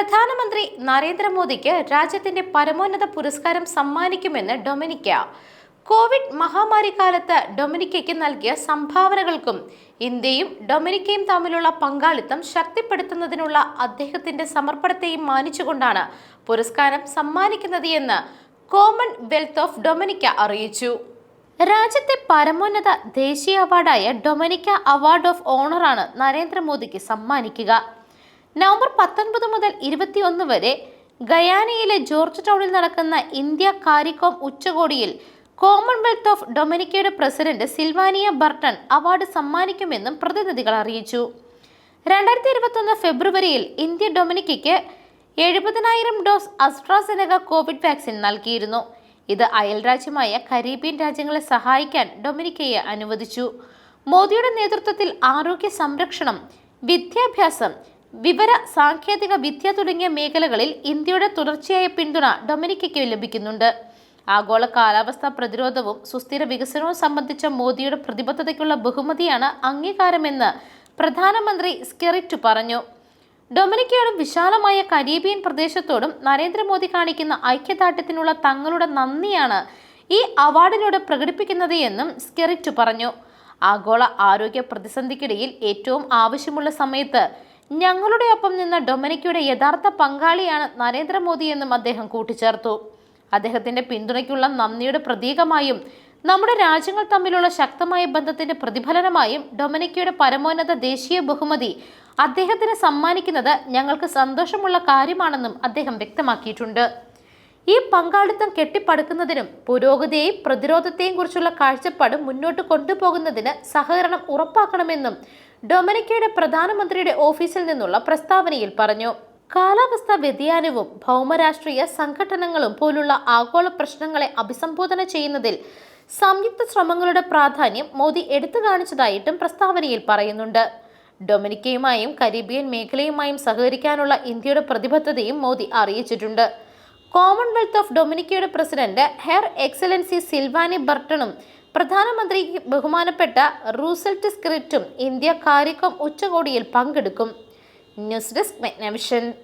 പ്രധാനമന്ത്രി നരേന്ദ്രമോദിക്ക് രാജ്യത്തിന്റെ പരമോന്നത പുരസ്കാരം സമ്മാനിക്കുമെന്ന് ഡൊമിനിക്ക. കോവിഡ് മഹാമാരി കാലത്ത് ഡൊമിനിക്കയ്ക്ക് നൽകിയ സംഭാവനകൾക്കും ഇന്ത്യയും ഡൊമിനിക്കയും തമ്മിലുള്ള പങ്കാളിത്തം ശക്തിപ്പെടുത്തുന്നതിനുള്ള അദ്ദേഹത്തിന്റെ സമർപ്പണത്തെയും മാനിച്ചുകൊണ്ടാണ് പുരസ്കാരം സമ്മാനിക്കുന്നത് എന്ന് കോമൺവെൽത്ത് ഓഫ് ഡൊമിനിക്ക അറിയിച്ചു. രാജ്യത്തെ പരമോന്നത ദേശീയ അവാർഡായ ഡൊമിനിക്ക അവാർഡ് ഓഫ് ഓണറാണ് നരേന്ദ്രമോദിക്ക് സമ്മാനിക്കുക. നവംബർ പത്തൊൻപത് മുതൽ ഇരുപത്തിയൊന്ന് വരെ ഗയാനയിലെ ജോർജ് ടൗണിൽ നടക്കുന്ന ഇന്ത്യ കാരിക്കോം ഉച്ചകോടിയിൽ കോമൺവെൽത്ത് ഓഫ് ഡൊമിനിക്കയുടെ പ്രസിഡന്റ് സിൽവാനിയ ബർട്ടൺ അവാർഡ് സമ്മാനിക്കുമെന്നും പ്രതിനിധികൾ അറിയിച്ചു. രണ്ടായിരത്തി ഇരുപത്തൊന്ന് ഫെബ്രുവരിയിൽ ഇന്ത്യ ഡൊമിനിക്കയ്ക്ക് എഴുപതിനായിരം ഡോസ് അസ്ട്രാസെനക കോവിഡ് വാക്സിൻ നൽകിയിരുന്നു. ഇത് അയൽരാജ്യമായ കരീബിയൻ രാജ്യങ്ങളെ സഹായിക്കാൻ ഡൊമിനിക്കയെ അനുവദിച്ചു. മോദിയുടെ നേതൃത്വത്തിൽ ആരോഗ്യ സംരക്ഷണം വിദ്യാഭ്യാസം വിവര സാങ്കേതിക വിദ്യ തുടങ്ങിയ മേഖലകളിൽ ഇന്ത്യയുടെ തുടർച്ചയായ പിന്തുണ ഡൊമിനിക്കയ്ക്ക് ലഭിക്കുന്നുണ്ട്. ആഗോള കാലാവസ്ഥാ പ്രതിരോധവും സുസ്ഥിര വികസനവും സംബന്ധിച്ച മോദിയുടെ പ്രതിബദ്ധതയ്ക്കുള്ള ബഹുമതിയാണ് അംഗീകാരമെന്ന് പ്രധാനമന്ത്രി സ്കെറിറ്റ് പറഞ്ഞു. ഡൊമിനിക്കയോടും വിശാലമായ കരീബിയൻ പ്രദേശത്തോടും നരേന്ദ്രമോദി കാണിക്കുന്ന ഐക്യദാർഢ്യത്തിനുള്ള തങ്ങളുടെ നന്ദിയാണ് ഈ അവാർഡിലൂടെ പ്രകടിപ്പിക്കുന്നത് എന്നും സ്കെറിറ്റ് പറഞ്ഞു. ആഗോള ആരോഗ്യ പ്രതിസന്ധിക്കിടയിൽ ഏറ്റവും ആവശ്യമുള്ള സമയത്ത് ഞങ്ങളുടെ ഒപ്പം നിന്ന ഡൊമിനിക്കയുടെ യഥാർത്ഥ പങ്കാളിയാണ് നരേന്ദ്രമോദി എന്നും അദ്ദേഹം കൂട്ടിച്ചേർത്തു. അദ്ദേഹത്തിന്റെ പിന്തുണയ്ക്കുള്ള നന്ദിയുടെ പ്രതീകമായും നമ്മുടെ രാജ്യങ്ങൾ തമ്മിലുള്ള ശക്തമായ ബന്ധത്തിന്റെ പ്രതിഫലനമായും ഡൊമിനിക്കയുടെ പരമോന്നത ദേശീയ ബഹുമതി അദ്ദേഹത്തിന് സമ്മാനിക്കുന്നത് ഞങ്ങൾക്ക് സന്തോഷമുള്ള കാര്യമാണെന്നും അദ്ദേഹം വ്യക്തമാക്കിയിട്ടുണ്ട്. ഈ പങ്കാളിത്തം കെട്ടിപ്പടുക്കുന്നതിനും പുരോഗതിയെയും പ്രതിരോധത്തെയും കുറിച്ചുള്ള കാഴ്ചപ്പാട് മുന്നോട്ട് കൊണ്ടുപോകുന്നതിന് സഹകരണം ഉറപ്പാക്കണമെന്നും ഡൊമിനിക്കയുടെ പ്രധാനമന്ത്രിയുടെ ഓഫീസിൽ നിന്നുള്ള പ്രസ്താവനയിൽ പറഞ്ഞു കാലാവസ്ഥാ വ്യതിയാനവും ഭൗമരാഷ്ട്രീയ സംഘടനകളും പോലുള്ള ആഗോള പ്രശ്നങ്ങളെ അഭിസംബോധന ചെയ്യുന്നതിൽ സംയുക്ത ശ്രമങ്ങളുടെ പ്രാധാന്യം മോദി എടുത്തു കാണിച്ചതായിട്ടും പ്രസ്താവനയിൽ പറയുന്നുണ്ട്. ഡൊമിനിക്കയുമായും കരീബിയൻ മേഖലയുമായും സഹകരിക്കാനുള്ള ഇന്ത്യയുടെ പ്രതിബദ്ധതയും മോദി അറിയിച്ചിട്ടുണ്ട്. കോമൺവെൽത്ത് ഓഫ് ഡൊമിനിക്കയുടെ പ്രസിഡന്റ് ഹെർ എക്സലൻസി സിൽവാനി ബർട്ടണും പ്രധാനമന്ത്രി ബഹുമാനപ്പെട്ട റൂസൽട്ട് സ്ക്രിറ്റും ഇന്ത്യ കാരിക്കോം ഉച്ചകോടിയിൽ പങ്കെടുക്കും. News desk മെഗ്നവിഷൻ.